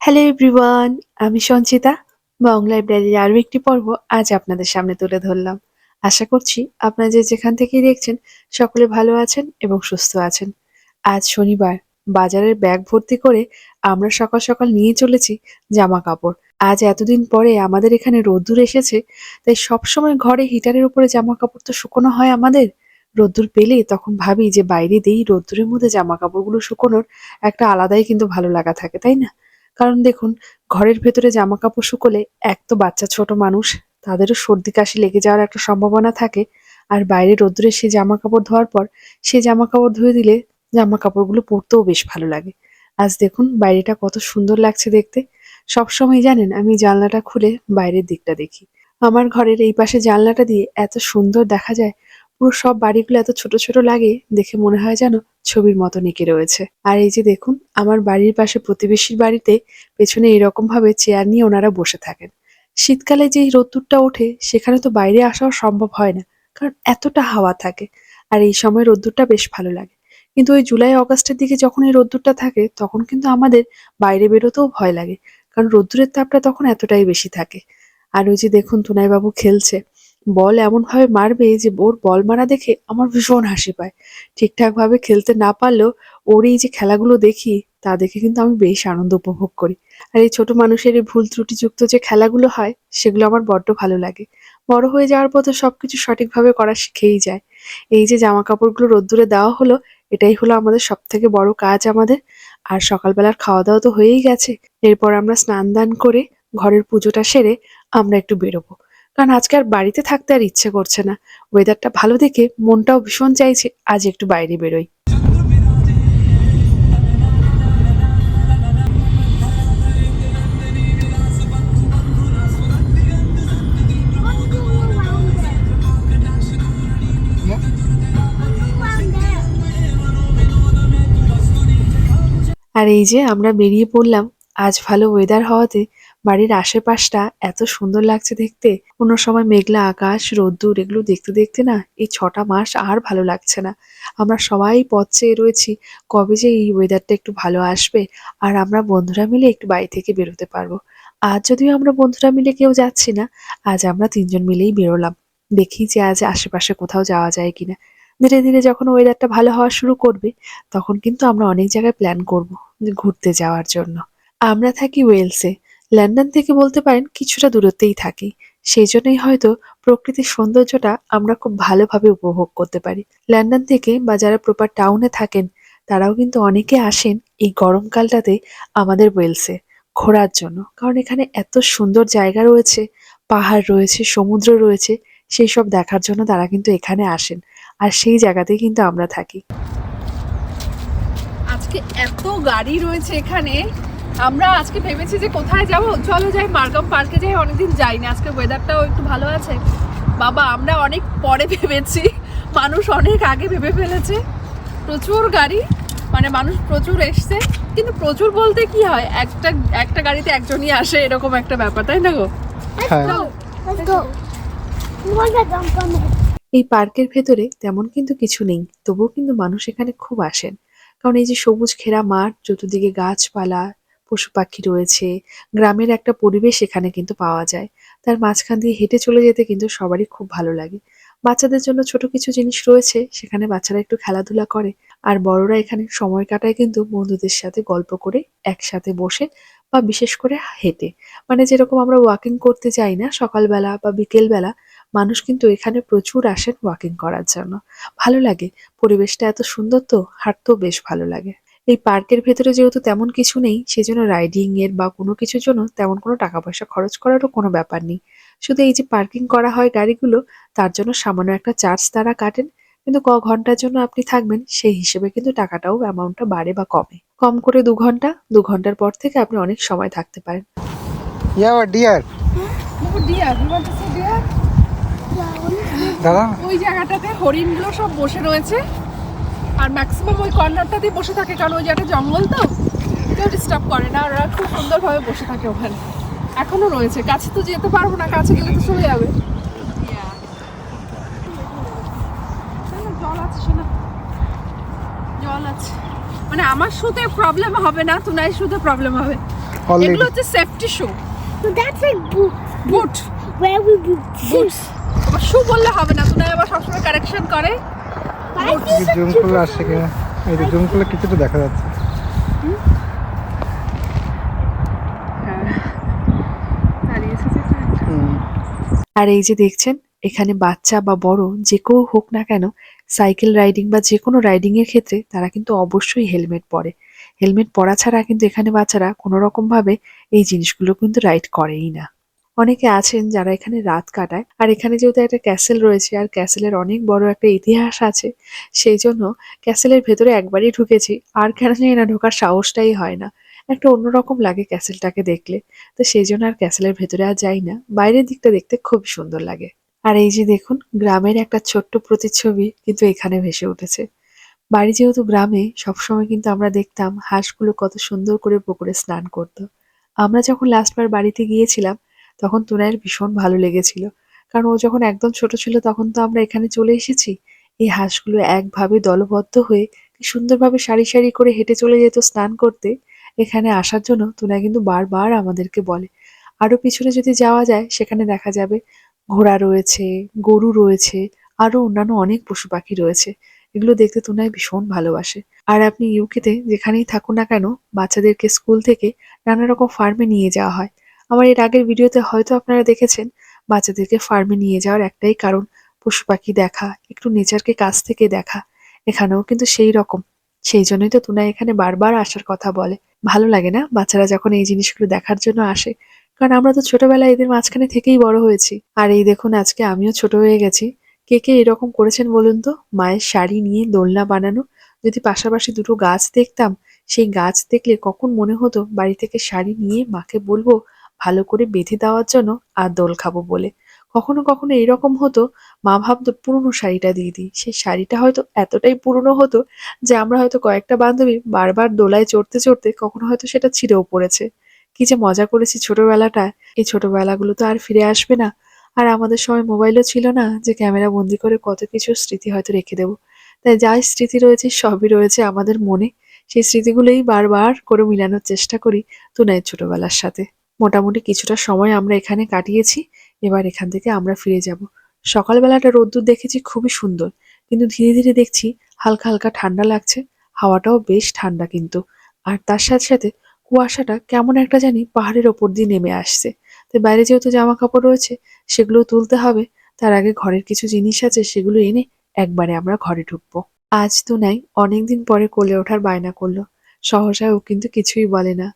Hello everyone আমি সঞ্চিতা। বাংলা লাইব্রেরির আরও একটি পর্ব আজ আপনাদের সামনে তুলে ধরলাম। আশা করছি আপনারা যে যেখান থেকেই দেখছেন, সকলে ভালো আছেন এবং সুস্থ আছেন। আজ শনিবার, বাজারের ব্যাগ ভর্তি করে আমরা সকাল সকাল নিয়ে চলেছি জামা কাপড় আজ এতদিন পরে আমাদের এখানে রোদ্দুর এসেছে, তাই সবসময় ঘরে হিটারের উপরে জামা কাপড় তো শুকোনো হয় আমাদের। রোদ্দুর পেলে তখন ভাবি যে বাইরে দিই রোদ্দুরের মধ্যে জামা কাপড়গুলো শুকোনোর একটা আলাদাই কিন্তু ভালো লাগা থাকে, তাই না? কারণ দেখুন, ঘরের ভেতরে জামা কাপড় শুকোলে এক তো বাচ্চা ছোট মানুষ, তাদেরও সর্দি কাশি লেগে যাওয়ার একটা সম্ভাবনা থাকে। আর বাইরে রোদ্দুরে সে জামা কাপড় ধোয়ার পর, সে জামা কাপড় ধুয়ে দিলে জামা কাপড়গুলো পরতেও বেশ ভালো লাগে। আজ দেখুন, বাইরেটা কত সুন্দর লাগছে দেখতে। সবসময় জানেন, আমি জানলাটা খুলে বাইরের দিকটা দেখি। আমার ঘরের এই পাশে জানলাটা দিয়ে এত সুন্দর দেখা যায় পুরো সব বাড়িগুলো এত ছোট ছোট লাগে, দেখে মনে হয় যেন ছবির মতো এঁকে রয়েছে। আর এই যে দেখুন, আমার বাড়ির পাশে প্রতিবেশীর বাড়িতে পেছনে এরকম ভাবে চেয়ার নিয়ে ওনারা বসে থাকেন। শীতকালে যেই রোদ্দুরটা ওঠে, সেখানে তো বাইরে আসাও সম্ভব হয় না, কারণ এতটা হাওয়া থাকে। আর এই সময় রোদ্দুরটা বেশ ভালো লাগে। কিন্তু ওই জুলাই, অগাস্টের দিকে যখন এই রোদ্দুরটা থাকে, তখন কিন্তু আমাদের বাইরে বেরোতেও ভয় লাগে, কারণ রোদ্দুরের তাপটা তখন এতটাই বেশি থাকে। আর ওই যে দেখুন বাবু খেলছে। বল এমনভাবে মারবে যে ওর বল মারা দেখে আমার ভীষণ হাসি পায়। ঠিকঠাক ভাবে খেলতে না পারলেও ওর এই যে খেলাগুলো দেখি, তা দেখে কিন্তু আমি বেশ আনন্দ উপভোগ করি। আর এই ছোট মানুষের এই ভুল ত্রুটিযুক্ত যে খেলাগুলো হয়, সেগুলো আমার বড্ড ভালো লাগে। বড় হয়ে যাওয়ার তো সবকিছু সঠিকভাবে করা শিখেই যায়। এই যে জামা কাপড়গুলো রোদ্দুরে দেওয়া হলো, এটাই হলো আমাদের সব থেকে বড় কাজ আমাদের। আর সকালবেলার খাওয়া দাওয়া তো হয়েই গেছে। এরপর আমরা স্নান দান করে ঘরের পুজোটা সেরে আমরা একটু বেরোবো। কারণ আজকে আর বাড়িতে থাকতে আর ইচ্ছে করছে না। ওয়েদারটা ভালো দেখে মনটাও ভীষণ চাইছে, আজ একটু বাইরে বেরোই। আর এই যে আমরা বেরিয়ে পড়লাম, আজ ভালো ওয়েদার হওয়াতে বাড়ির আশেপাশটা এত সুন্দর লাগছে দেখতে। কোনো সময় মেঘলা আকাশ, রোদ্দুর এগুলো দেখতে দেখতে না এই ছটা মাস আর ভালো লাগছে না। আমরা সবাই পথ চেয়ে রয়েছি, কবে যে এই ওয়েদারটা একটু ভালো আসবে আর আমরা বন্ধুরা মিলে একটু বাড়ি থেকে বেরোতে পারব। আজ যদিও আমরা বন্ধুরা মিলে কেউ যাচ্ছি না, আজ আমরা তিনজন মিলেই বেরোলাম। দেখি যে আজ আশেপাশে কোথাও যাওয়া যায় কিনা। ধীরে ধীরে যখন ওয়েদারটা ভালো হওয়া শুরু করবে, তখন কিন্তু আমরা অনেক জায়গায় প্ল্যান করব ঘুরতে যাওয়ার জন্য। আমরা থাকি ওয়েলসে লন্ডন থেকে বলতে পারেন কিছুটা দূরত্বেই থাকি। সেই জন্যই হয়তো প্রকৃতির সৌন্দর্যটা আমরা খুব ভালোভাবে উপভোগ করতে পারি। লন্ডন থেকে বা যারা প্রপার টাউনে থাকেন, তারাও কিন্তু অনেকে আসেন এই গরমকালটাতে আমাদের ওয়েলসে ঘোরার জন্য। কারণ এখানে এত সুন্দর জায়গা রয়েছে, পাহাড় রয়েছে, সমুদ্র রয়েছে সেই সব দেখার জন্য তারা কিন্তু এখানে আসেন। আর সেই জায়গাতেই কিন্তু আমরা থাকি। আজকে এত গাড়ি রয়েছে এখানে। আমরা আজকে ভেবেছি যে কোথায় যাব? চলো যাই মার্গাম পার্কে যাই অনেকদিন যাই না আজকে ওয়েদারটাও একটু ভালো আছে। বাবা আমরা অনেক পরে ভেবেছি। মানুষ অনেক আগে ভেবে ফেলেছে। প্রচুর গাড়ি মানে মানুষ প্রচুর এসছে। কিন্তু প্রচুর বলতে কি হয়? একটা একটা গাড়িতে একজনই আসে এরকম একটা ব্যাপার তাই না গো? হ্যাঁ? এই পার্কের ভেতরে তেমন কিন্তু কিছু নেই তবুও কিন্তু মানুষ এখানে খুব আসেন। কারণ এই যে সবুজ ঘেরা মাঠ চতুর্দিকে গাছপালা পশু পাখি রয়েছে, গ্রামের একটা পরিবেশ এখানে কিন্তু পাওয়া যায়। তার মাঝখান দিয়ে হেঁটে চলে যেতে কিন্তু সবারই খুব ভালো লাগে। বাচ্চাদের জন্য ছোট কিছু জিনিস রয়েছে, সেখানে বাচ্চারা একটু খেলাধুলা করে। আর বড়রা এখানে সময় কাটায় কিন্তু বন্ধুদের সাথে গল্প করে, একসাথে বসে বা বিশেষ করে হেঁটে। মানে যেরকম আমরা ওয়াকিং করতে যাই না, সকালবেলা বা বিকেলবেলা, মানুষ কিন্তু এখানে প্রচুর আসেন ওয়াকিং করার জন্য। ভালো লাগে। পরিবেশটা এত সুন্দর তো, হাঁটতেও বেশ ভালো লাগে। এই পার্কের ভেতরে যেহেতু তেমন কিছু নেই সেজন্য রাইডিং এর বা কোনো কিছুর জন্য তেমন কোনো টাকা পয়সা খরচ করারও কোনো ব্যাপার নেই। শুধু এই যে পার্কিং করা হয় গাড়িগুলো তার জন্য সামান্য একটা চার্জ তারা কাটেন। কিন্তু ক ঘণ্টার জন্য আপনি থাকবেন সেই হিসেবে কিন্তু টাকাটাও অ্যামাউন্টটা বাড়ে বা কমে। কম করে দু ঘণ্টা দু ঘণ্টার পর থেকে আপনি অনেক সময় থাকতে পারেন। ডিয়ার ওই জায়গাটাতে হরিণগুলো সব বসে রয়েছে। আর ম্যাক্সিমাম ওই কর্নারটাতেই বসে থাকে কারণ ওই জায়গাটা জঙ্গল তো কেউ ডিস্টার্ব করে না ওরা খুব সুন্দরভাবে বসে থাকে ওখানে। এখনও রয়েছে কাছে তো যেতে পারব না কাছে গেলে তো চলে যাবে। জল আছে শোনা। জল আছে। মানে আমার শুতে প্রবলেম হবে না তুনাই শুতে প্রবলেম হবে। এগুলো হচ্ছে safety shoe like boot. Boot Where we boot. Boots আবার শু বললে হবে না তুমি আবার সবসময় কারেকশন করে। আর এই যে দেখছেন, এখানে বাচ্চা বা বড় যে কেউ হোক না কেন, সাইকেল রাইডিং বা যে কোনো রাইডিং এর ক্ষেত্রে তারা কিন্তু অবশ্যই হেলমেট পরে। হেলমেট পরা ছাড়া কিন্তু এখানে বাচ্চারা কোনো রকম ভাবে এই জিনিসগুলো কিন্তু রাইড করেই না। অনেকে আছেন যারা এখানে রাত কাটায়। আর এখানে যেহেতু একটা ক্যাসেল রয়েছে, আর ক্যাসেলের অনেক বড় একটা ইতিহাস আছে সেই জন্য ক্যাসেলের ভেতরে একবারই ঢুকেছি। আর কেন জানি না ঢোকার সাহসটাই হয় না। একটা অন্যরকম লাগে ক্যাসেলটাকে দেখলে। তো সেই জন্য আর ক্যাসেলের ভেতরে আর যাই না। বাইরের দিকটা দেখতে খুব সুন্দর লাগে। আর এই যে দেখুন, গ্রামের একটা ছোট্ট প্রতিচ্ছবি কিন্তু এখানে ভেসে উঠেছে। বাড়ি যেহেতু গ্রামে, সবসময় কিন্তু আমরা দেখতাম হাঁসগুলো কত সুন্দর করে পুকুরে স্নান করতো। আমরা যখন লাস্টবার বাড়িতে গিয়েছিলাম তখন তুনায়ের ভীষণ ভালো লেগেছিল। কারণ ও যখন একদম ছোট ছিল তখন তো আমরা এখানে চলে এসেছি। এই হাঁসগুলো একভাবে দলবদ্ধ হয়ে সুন্দরভাবে সারি সারি করে হেঁটে চলে যেত স্নান করতে। এখানে আসার জন্য তুনা কিন্তু বারবার আমাদেরকে বলে। আরও পিছনে যদি যাওয়া যায়, সেখানে দেখা যাবে ঘোড়া রয়েছে, গরু রয়েছে, আরও অন্যান্য অনেক পশু পাখি রয়েছে। এগুলো দেখতে তোনায় ভীষণ ভালোবাসে। আর আপনি ইউকেতে যেখানেই থাকুন না কেন, বাচ্চাদেরকে স্কুল থেকে নানা রকম ফার্মে নিয়ে যাওয়া হয়। আমার এর আগের ভিডিওতে হয়তো আপনারা দেখেছেন, বাচ্চাদেরকে ফার্মে নিয়ে যাওয়ার একটাই কারণ, পশু পাখি দেখা, একটু নেচারকে কাছ থেকে দেখা। এখানেও কিন্তু সেই রকম। সেই জন্যই তো তুনা এখানে বারবার আসার কথা বলে। ভালো লাগে না বাচ্চারা যখন এই জিনিসগুলো দেখার জন্য আসে। কারণ আমরা তো ছোটবেলায় এদের মাঝখানে থেকেই বড় হয়েছি। আর এই দেখুন, আজকে আমিও ছোট হয়ে গেছি। কে কে এরকম করেছেন বলুন তো? মায়ের শাড়ি নিয়ে দোলনা বানানো, যদি পাশাপাশি দুটো গাছ দেখতাম, সেই গাছ দেখলে কখন মনে হতো বাড়ি থেকে শাড়ি নিয়ে মাকে বলব ভালো করে বেঁধে দেওয়ার জন্য আর দোল খাব বলে। কখনো কখনো এরকম হতো, মা ভাবতো পুরনো শাড়িটা দিয়ে দিই। সেই শাড়িটা হয়তো এতটাই পুরনো হতো যে আমরা হয়তো কয়েকটা বান্ধবী বারবার দোলায় চড়তে চড়তে কখনো হয়তো সেটা ছিঁড়েও পড়েছে। কি যে মজা করেছি ছোটবেলাটায়। এই ছোটবেলাগুলো তো আর ফিরে আসবে না। আর আমাদের সময় মোবাইলও ছিল না যে ক্যামেরা বন্দি করে কত কিছু স্মৃতি হয়তো রেখে দেবো। তাই যা স্মৃতি রয়েছে, সবই রয়েছে আমাদের মনে। সেই স্মৃতিগুলোই বারবার করে মিলানোর চেষ্টা করি তুনায়ের ছোটবেলার সাথে। মোটামুটি কিছুটা সময় আমরা এখানে কাটিয়েছি, এবার এখান থেকে আমরা ফিরে যাব। সকালবেলাটা রোদ্দুর দেখেছি খুবই সুন্দর, কিন্তু ধীরে ধীরে দেখছি হালকা হালকা ঠান্ডা লাগছে, হাওয়াটাও বেশ ঠান্ডা কিন্তু। আর তার সাথে সাথে কুয়াশাটা কেমন একটা জানি পাহাড়ের ওপর দিয়ে নেমে আসছে। তো বাইরে যেহেতু জামা কাপড় রয়েছে, সেগুলো তুলতে হবে, তার আগে ঘরের কিছু জিনিস আছে সেগুলো এনে একবারে আমরা ঘরে ঢুকবো। আজ তো নাই, অনেকদিন পরে কোলে ওঠার বায়না করল। সহসায় ও কিন্তু কিছুই বলে না।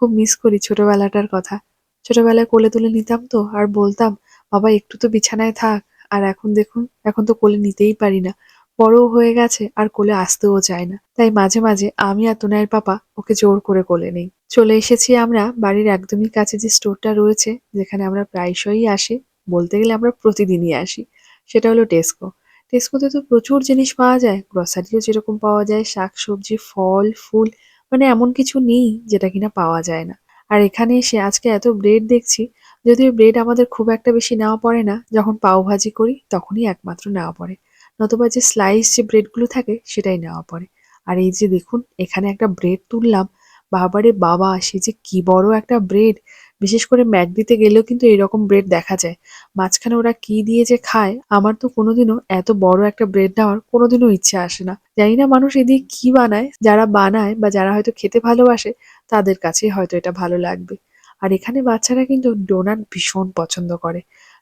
খুব মিস করি ছোটবেলাটার কথা। ছোটবেলায় কোলে তুলে নিতাম তো, আর বলতাম, বাবা, একটু তো বিছানায় থাক। আর এখন দেখুন, এখন তো কোলে নিতেই পারি না। বড়ও হয়ে গেছে, আর কোলে আসতেও চায় না। তাই মাঝে মাঝে আমি আর তোনায়ের পাপা ওকে জোর করে কোলে নেই। চলে এসেছি আমরা বাড়ির একদমই কাছে যে স্টোরটা রয়েছে, যেখানে আমরা প্রায়শই আসি। বলতে গেলে আমরা প্রতিদিনই আসি। সেটা হলো টেস্কো টেস্কোতে তো প্রচুর জিনিস পাওয়া যায়। গ্রসারিও যেরকম পাওয়া যায় শাক সবজি ফল, ফুল মানে এমন কিছু নেই যেটা কিনা পাওয়া যায় না। আর এখানে এসে আজকে এত ব্রেড দেখছি, যদিও ব্রেড আমাদের খুব একটা বেশি নেওয়া পড়ে না, যখন পাও ভাজি করি তখনই একমাত্র নেওয়া পড়ে। নতুবা যে স্লাইস যে ব্রেডগুলো থাকে সেটাই নেওয়া পড়ে। আর এই যে দেখুন, এখানে একটা ব্রেড তুললাম, বাবারে বাবা, সে যে কি বড় একটা ব্রেড বিশেষ করে ম্যাকডিতে গেলেও কিন্তু এরকম ব্রেড দেখা যায়। মাঝখানে ওরা কি দিয়ে যে খায়, আমার তো কোনোদিনও এত বড় একটা ব্রেড নেওয়ার কোনোদিনও ইচ্ছে আসে না। জানি না মানুষ এদিকে কি বানায়, যারা বানায় বা যারা হয়তো খেতে ভালোবাসে, তাদের কাছেই হয়তো এটা ভালো লাগবে। আর এখানে বাচ্চারা কিন্তু ডোনাট ভীষণ পছন্দ করে।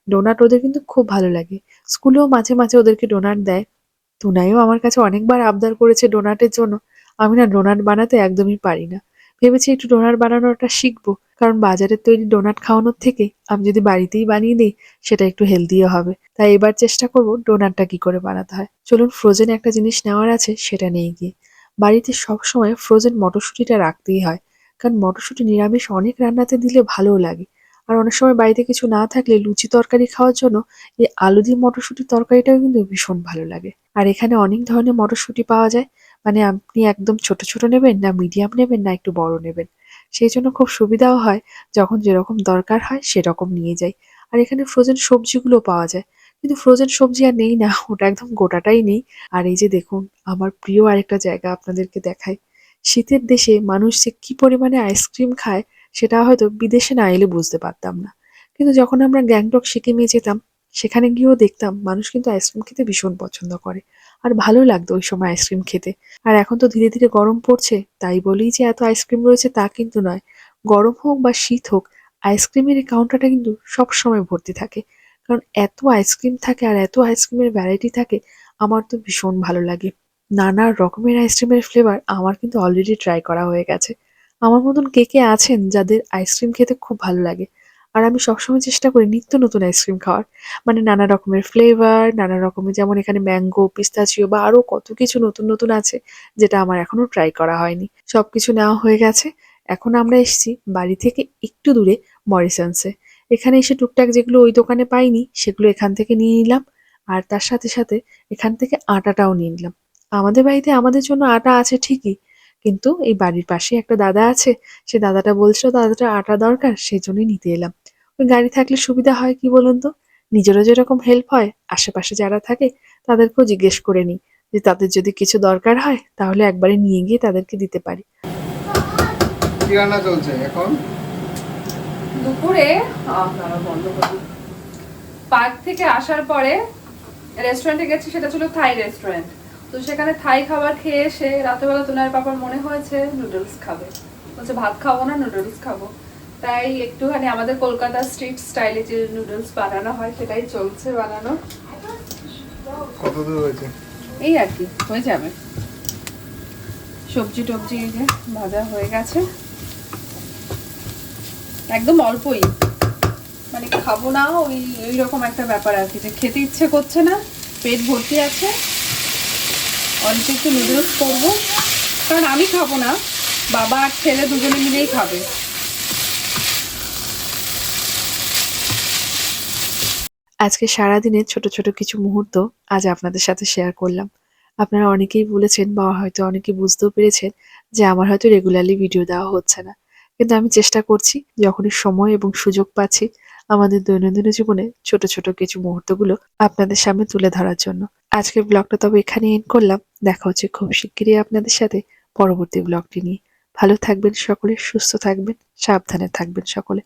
ডোনাট ওদের কিন্তু খুব ভালো লাগে। স্কুলেও মাঝে মাঝে ওদেরকে ডোনাট দেয়। তুনাইও আমার কাছে অনেকবার আবদার করেছে ডোনাটের জন্য। আমি না ডোনাট বানাতে একদমই পারি না। ভেবেছি একটু ডোনাট বানানোটা শিখব, কারণ বাজারের তৈরি ডোনাট খাওয়ানোর থেকে আমি যদি বাড়িতেই বানিয়ে দিই, সেটা একটু হেলদিও হবে। তাই এবার চেষ্টা করব ডোনাটটা কি করে বানাতে হয়। চলুন ফ্রোজেন একটা জিনিস নেওয়ার আছে, সেটা নিয়ে গিয়ে। বাড়িতে সবসময় ফ্রোজেন মটরশুঁটিটা রাখতেই হয়, কারণ মটরশুঁটি নিরামিষ অনেক রান্নাতে দিলে ভালোও লাগে। আর অনেক সময় বাড়িতে কিছু না থাকলে লুচি তরকারি খাওয়ার জন্য এই আলু দিয়ে মটরশুঁটির তরকারিটাও কিন্তু ভীষণ ভালো লাগে। আর এখানে অনেক ধরনের মটরশুঁটি পাওয়া যায় মানে আপনি একদম ছোট ছোট নেবেন না মিডিয়াম নেবেন না, একটু বড় নেবেন। সেই জন্য খুব সুবিধাও হয়, যখন যেরকম দরকার হয় সেরকম নিয়ে যাই। আর এখানে ফ্রোজেন সবজিগুলো পাওয়া যায়। কিন্তু ফ্রোজেন সবজি আর নেই না, ওটা একদম গোটাটাই নেই। আর এই যে দেখুন, আমার প্রিয় আরেকটা জায়গা আপনাদেরকে দেখাই। শীতের দেশে মানুষ যে কী পরিমাণে আইসক্রিম খায়, সেটা হয়তো বিদেশে না এলে বুঝতে পারতাম না। কিন্তু যখন আমরা গ্যাংটক, সিকিমে যেতাম, সেখানে গিয়েও দেখতাম, মানুষ কিন্তু আইসক্রিম খেতে ভীষণ পছন্দ করে। আর ভালো লাগতো ওই সময় আইসক্রিম খেতে। আর এখন তো ধীরে ধীরে গরম পড়ছে, তাই বলেই যে এত আইসক্রিম রয়েছে তা কিন্তু নয়। গরম হোক বা শীত হোক, আইসক্রিমের এই কাউন্টারটা কিন্তু সব সময় ভর্তি থাকে। কারণ এত আইসক্রিম থাকে আর এত আইসক্রিমের ভ্যারাইটি থাকে, আমার তো ভীষণ ভালো লাগে। নানা রকমের আইসক্রিমের ফ্লেভার আমার কিন্তু অলরেডি ট্রাই করা হয়ে গেছে। আমার মতন কে কে আছেন যাদের আইসক্রিম খেতে খুব ভালো লাগে? আর আমি সবসময় চেষ্টা করি নিত্য নতুন আইসক্রিম খাওয়ার। মানে নানা রকমের ফ্লেভার নানা রকমের যেমন এখানে ম্যাঙ্গো পিস্তাচিও বা আরও কত কিছু নতুন নতুন আছে যেটা আমার এখনও ট্রাই করা হয়নি। সব কিছু নেওয়া হয়ে গেছে। এখন আমরা এসেছি বাড়ি থেকে একটু দূরে মরিসন্সে। এখানে এসে টুকটাক যেগুলো ওই দোকানে পাইনি সেগুলো এখান থেকে নিয়ে নিলাম। আর তার সাথে সাথে এখান থেকে আটাটাও নিয়ে নিলাম। আমাদের বাড়িতে আমাদের জন্য আটা আছে ঠিকই কিন্তু এই বাড়ির পাশে একটা দাদা আছে। সে দাদাটা বলছিল দাদাটা আটা দরকার সেই জন্যই নিতে এলাম। ওই গাড়ি থাকলে সুবিধা হয় কি বলুন তো? নিজেরও যেরকম হেল্প হয় আশেপাশে যারা থাকে তাদেরকেও জিজ্ঞেস করে নিই। যে তাদের যদি কিছু দরকার হয় তাহলে একবারে নিয়ে গিয়ে তাদেরকে দিতে পারি। কি রান্না চলছে এখন? দুপুরে বন্ধ করি পার্ক থেকে আসার পরে রেস্টুরেন্টে গেছি সেটা ছিল থাই রেস্টুরেন্ট তো সেখানে থাই খাবার খেয়ে এসে রাতেবেলা তোনার পাপার মনে হয়েছে নুডলস খাবে। বলছে ভাত খাব না নুডলস খাব। তাই একটুখানি আমাদের কলকাতা স্ট্রিট স্টাইলে যে নুডলস বানানো হয় সেটাই চলছে বানানো। কত দূর হয়েছে? এই আর কি হয়ে যাবে। সবজি টবজি এই যে ভাজা হয়ে গেছে। একদম অল্পই। মানে খাব না ওই ওই রকম একটা ব্যাপার আর কি যে খেতে ইচ্ছে করছে না পেট ভর্তি আছে। অল্প একটু নুডলস করব। কারণ আমি খাব না, বাবা আর ছেলে দুজনে মিলেই খাবে। আজকে সারাদিনের ছোট ছোট কিছু মুহূর্ত আজ আপনাদের সাথে শেয়ার করলাম। আপনারা অনেকেই বলেছেন বা হয়তো অনেকে বুঝতেও পেরেছেন যে আমার হয়তো রেগুলারলি ভিডিও দেওয়া হচ্ছে না। কিন্তু আমি চেষ্টা করছি যখনই সময় এবং সুযোগ পাচ্ছি, আমাদের দৈনন্দিন জীবনে ছোট ছোট কিছু মুহূর্তগুলো আপনাদের সামনে তুলে ধরার জন্য। আজকের ব্লগটা তবে এখানে এন্ড করলাম। দেখা হচ্ছে খুব শিগগিরই আপনাদের সাথে পরবর্তী ব্লগটি নিয়ে। ভালো থাকবেন সকলে, সুস্থ থাকবেন, সাবধানে থাকবেন সকলে।